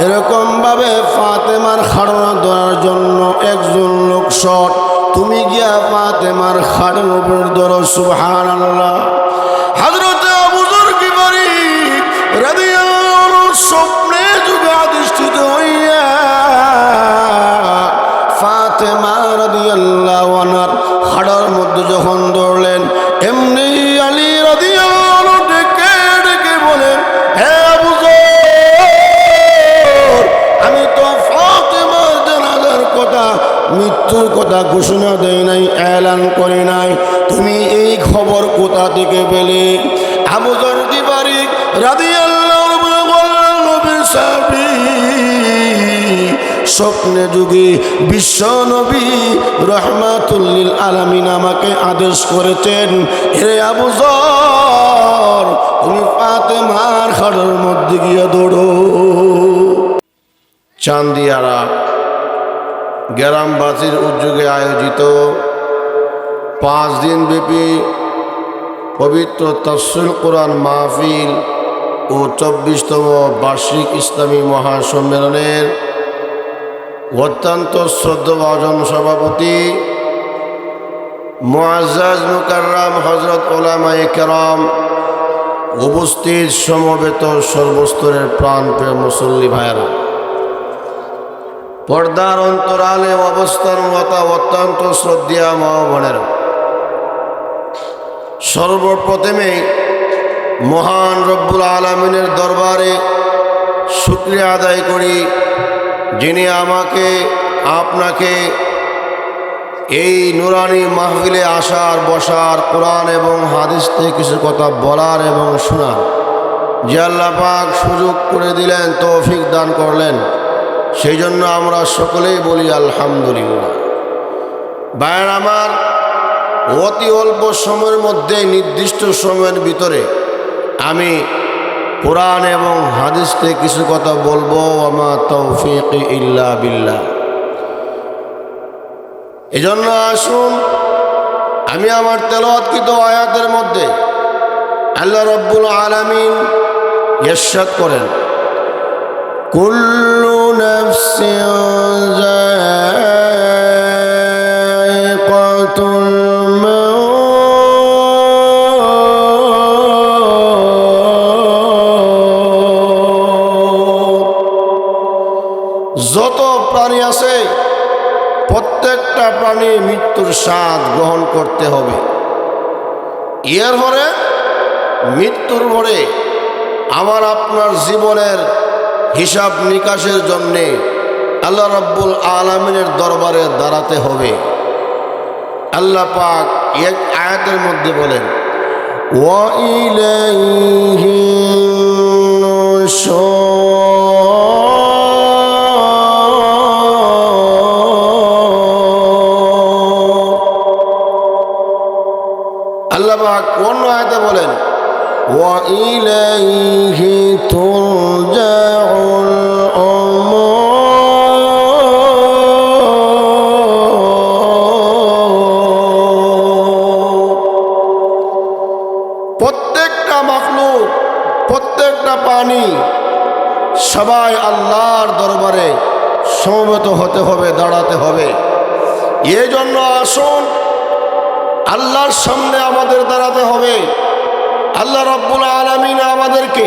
এরকম ভাবে ফাতেমার খাড়না ধরার জন্য একজন লোক শট তুমি গিয়া ফাতেমার খাড়ের উপর ধরো সুবহান আল্লাহ হাজরত স্বপ্নে যুগে বিশ্ব নবী রহমাতুল্লিল আলামিন আমাকে আদেশ করেছেন, হে আবু তুমি ফাতেমার খাড়ের মধ্যে গিয়ে দৌড়ো। চান্দিয়ারা গ্রামবাসীর উদ্যোগে আয়োজিত পাঁচ দিন ব্যাপী পবিত্র তফসিল কোরআন মাহফিল ও চব্বিশতম বার্ষিক ইসলামী মহাসম্মেলনের অত্যন্ত শ্রদ্ধাভাজন সভাপতি মুআজ্জাজ মুকাররাম হজরত ওলামায়ে কেরাম উপস্থিত সমবেত সর্বস্তরের প্রাণপ্রিয় মুসল্লি ভাইয়েরা। পর্দার অন্তরালে অবস্থানরত অত্যন্ত শ্রদ্ধা মা বোনের সর্বপ্রথমে মহান রব্বুল আলমিনের দরবারে শুক্রিয়া আদায় করি, যিনি আমাকে, আপনাকে এই নুরানি মাহফিলে আসার, বসার কোরআন এবং হাদিস থেকে কিছু কথা বলার এবং শোনার যে আল্লাহ পাক সুযোগ করে দিলেন, তৌফিক দান করলেন, সেই জন্য আমরা সকলেই বলি আলহামদুলিল্লাহ। বায়ান আমার অতি অল্প সময়ের মধ্যে নির্দিষ্ট সময়ের ভিতরে আমি কোরআন এবং হাদিস থেকে কিছু কথা বলব আমার তৌফিক ইল্লা বিল্লাহ। এজন্য আসুন, আমি আমার তেলাওয়াতকৃত আয়াতের মধ্যে আল্লাহ রব্বুল আলামিন ইরশাদ করেন, কুল্লু নাফসিন একটা প্রাণী মৃত্যুর স্বাদ গ্রহণ করতে হবে। ইয়ার ভরে মৃত্যুর ভরে আমার আপনার জীবনের হিসাব নিকাশের জন্যে আল্লাহ রব্বুল আলমিনের দরবারে দাঁড়াতে হবে। আল্লাহ পাক এক আয়াতের মধ্যে বলেন ওয়াইলাইহি অন্য আয়াতে বলেন وَإِلَيْهِ تُرْجَعُ الْأُمُورُ প্রত্যেকটা মাখলুক প্রত্যেকটা পানি সবাই আল্লাহর দরবারে সমবেত হতে হবে দাঁড়াতে হবে এই জন্য আসুন আল্লাহর সামনে আমাদের দাঁড়াতে হবে। আল্লাহ রব্বুল আলমিন আমাদেরকে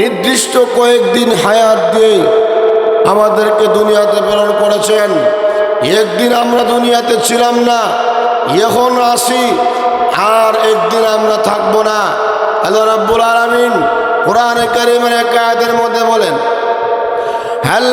নির্দিষ্ট কয়েকদিন হায়াত দিয়ে আমাদেরকে দুনিয়াতে প্রেরণ করেছেন। একদিন আমরা দুনিয়াতে ছিলাম না, এখন আসি আর একদিন আমরা থাকব না। আল্লাহ রব্বুল আলমিন কোরআনে কারিমের এক আয়াতের মধ্যে বলেন هل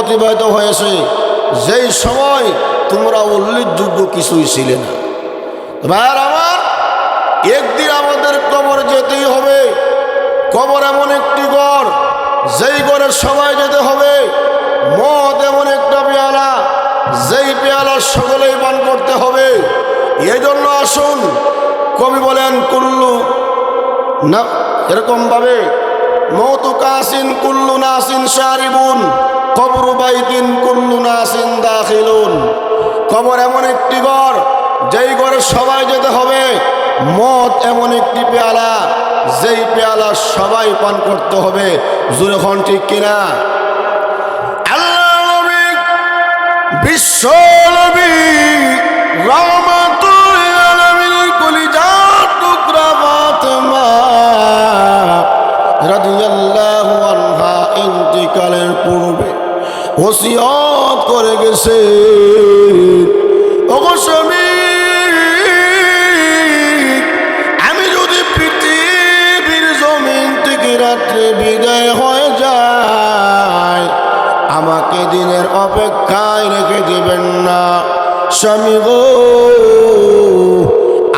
অতিবাহিত হয়েছে, যেই সময় তোমরা উল্লেখযোগ্য কিছুই ছিলে না। ভাইয়ার আমার একদিন আমাদের কবর যেতেই হবে, কবর এমন একটি ঘর, যেই ঘরে সবাই যেতে হবে, মদ এমন একটা পেয়ালা, যেই পেয়ালা সকলেই পান করতে হবে। এই জন্য আসুন, কবি বলেন, কুল্লু, না এরকম ভাবে মৌতু কাসিন কুল্লু নাসিন শারিবুন, কবরু বাইতিন কুল্লু নাসিন দাখিলুন। কবর এমন একটি ঘর, যেই ঘরে সবাই যেতে হবে। মদ এমন একটি পেয়ালা, যেই পেয়ালা সবাই পান করতে হবে। জুরখন ঠিক কিনা? আল্লাহ বিশ্ব রহমাতুল ওসিয়ত করে গেছে। আমি যদি পৃথিবীর জমিন থেকে রাত্রে বিদায় হয়ে যায় আমাকে দিনের অপেক্ষায় রেখে দিবেন না। স্বামী গো,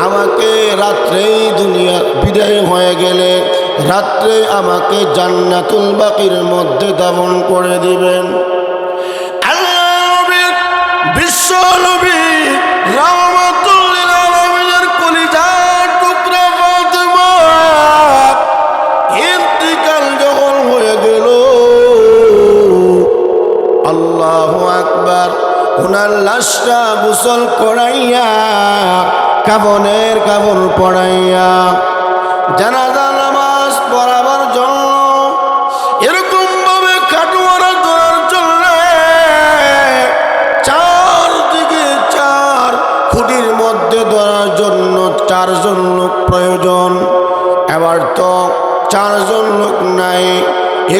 আমাকে রাত্রেই দুনিয়া বিদায় হয়ে গেলে রাত্রে আমাকে জান্নাতুল বাকির মধ্যে দাবন করে দিবেন। বিশ্ব নবী রহমাতুল্লিল আলামিনের কলিজার টুকরা ফাতেমা, ইন্তিকাল যখন হয়ে গেল, আল্লাহ কাবনের কাবন পড়াইয়া জানাজা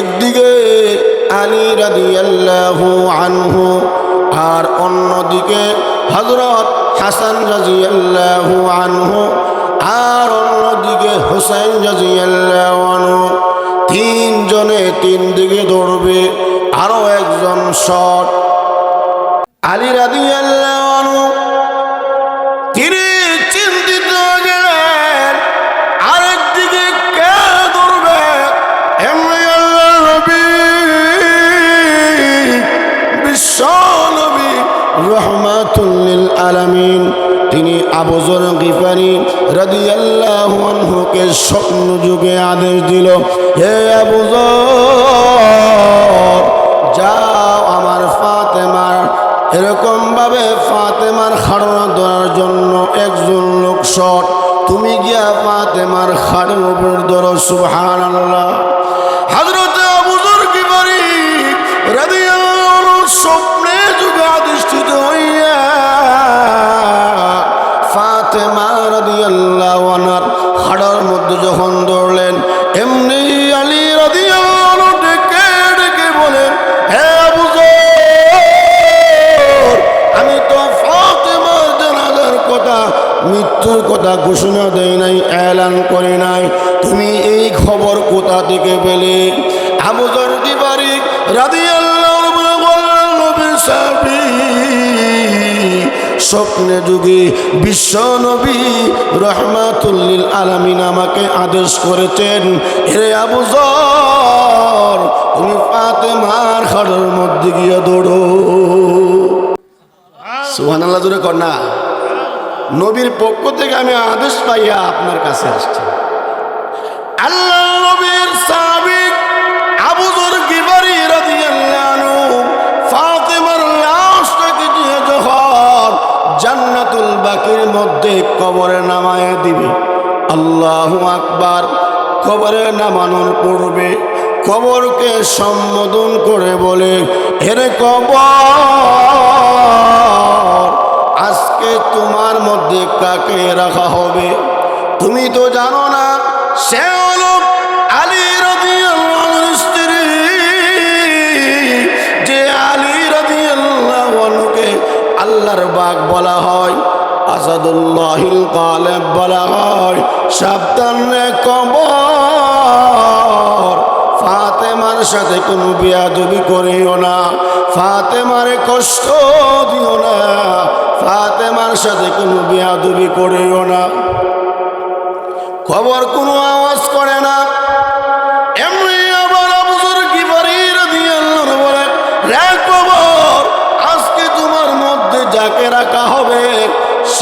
একদিকে আলী রাদি আল্লাহু আনহু আর অন্যদিকে হজরত হাসান রাজি আল্লাহু আনহু আর অন্যদিকে হুসাইন রাজি আল্লাহু আনহু। তিনজনে তিন দিকে দৌড়বে, আরও একজন শট আলী রাদি আবজর গিফারি আনহুকে স্বপ্ন যুগে আদেশ দিল, হে আবুজর যাও আমার ফাতেমার এরকম ভাবে ফাতেমার খাড়না ধরার জন্য একজন লোক শট তুমি গিয়া ফাতেমার খাড়ের উপর ধরো সুবহান খাড়ার মধ্যে যখন দৌড়লেন, এমনি আলী রাদিয়াল্লাহু ডেকে ডেকে বলেন, হে আবুজর আমি তো ফাতেমার জানাজার কথা, মৃত্যুর কথা ঘোষণা দেয় নাই, এলান করে নাই। তুমি এই খবর কোথা থেকে পেলে? আবুজর কি বাড়ি রাধি স্বপ্নে যুগে বিশ্ব নবী রহমাতুল্লিল আলামিন আমাকে আদেশ করেছেন, হে আবুজর তুমি ফাতেমার খাড়ের মধ্যে গিয়ে দৌড়ো। সুহান আল্লাহ জুড়ে কর না। নবীর পক্ষ থেকে আমি আদেশ পাইয়া আপনার কাছে আসছি। আল্লাহ কবরে নামায় দিবে। আল্লাহু আকবার, কবরে নামানোর পূর্বে কবরকে সম্বোধন করে বলে হেরে কবর, আজকে তোমার মধ্যে কাকে রাখা হবে? তুমি তো জানো না, সে যে আল্লাহর বলা হয় আসাদুল্লাহিল কালেব সাবধানে ফাতেমার সাথে কোনো করিও না, ফাতেমারে কষ্ট দিও না, ফাতেমার সাথে কোনো বিয়াদবি করিও না। খবর কোনো আওয়াজ করে না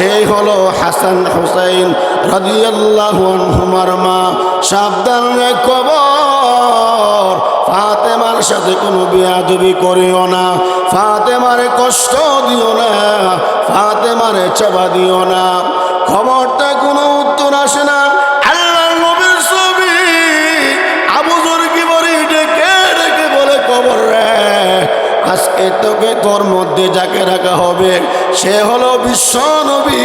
সেই হলো হাসান হুসাইন রাদিয়াল্লাহু আনহুমার মা সাবধান রে খবর ফাতেমার সাথে কোনো বিয়াদবি করিও না। ফাতেমারে কষ্ট দিও না। ফাতেমারে চাবা দিও না। খবরটা তোকে তোর মধ্যে যাকে রাখা হবে, সে হলো বিশ্ব নবী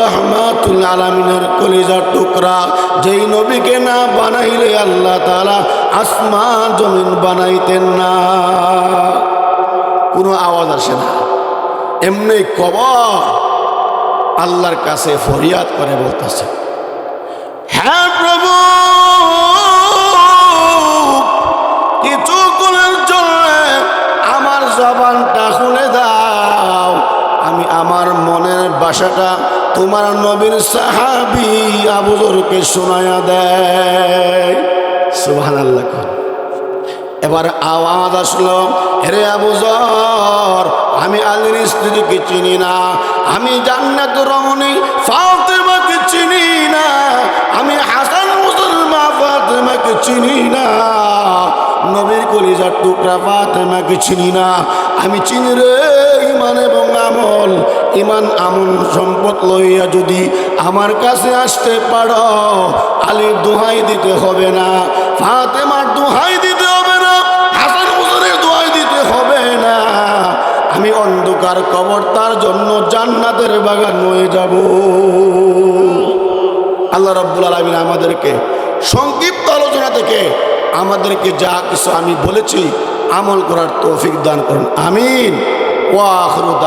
রহমাতুল আলমিনের কলিজার টুকরা। যেই নবীকে না বানাইলে আল্লাহ তালা আসমান, জমিন বানাইতেন না। কোনো আওয়াজ আসে না। এমনি কবর আল্লাহর কাছে ফরিয়াদ করে বলতেছে হ্যাঁ প্রভু বাসাটা তোমার নবীর সাহাবি আবুজরকে শোনায়া দেয়। আল্লাহ এবার আওয়াজ আসলো রে আবুজর আমি আলীর স্ত্রীকে চিনি না, আমি জান্নাত রমণী, ফাতেমাকে চিনি না, আমি হাসান মুসলমা ফাতেমাকে চিনি না। নবীর কলিজার টুকরা ফাতেমাকে চিনি না? আমি চিনি রে ইমান এবং আমল। ইমান আমল সম্পদ লইয়া যদি আমার কাছে আসতে পারো, আলীর দোহাই দিতে হবে না, ফাতেমার দোহাই দিতে হবে না, হাসান হুসেনের দোহাই দিতে হবে না। আমি অন্ধকার কবর তার জন্য জান্নাতের বাগান হয়ে যাব। আল্লাহ রব্বুল আলমিন আমাদেরকে সংক্ষিপ্ত আলোচনা থেকে আমাদেরকে যা কিছু আমি বলেছি আমল করার তৌফিক দান করুন। আমিন। ওয়াহরুদা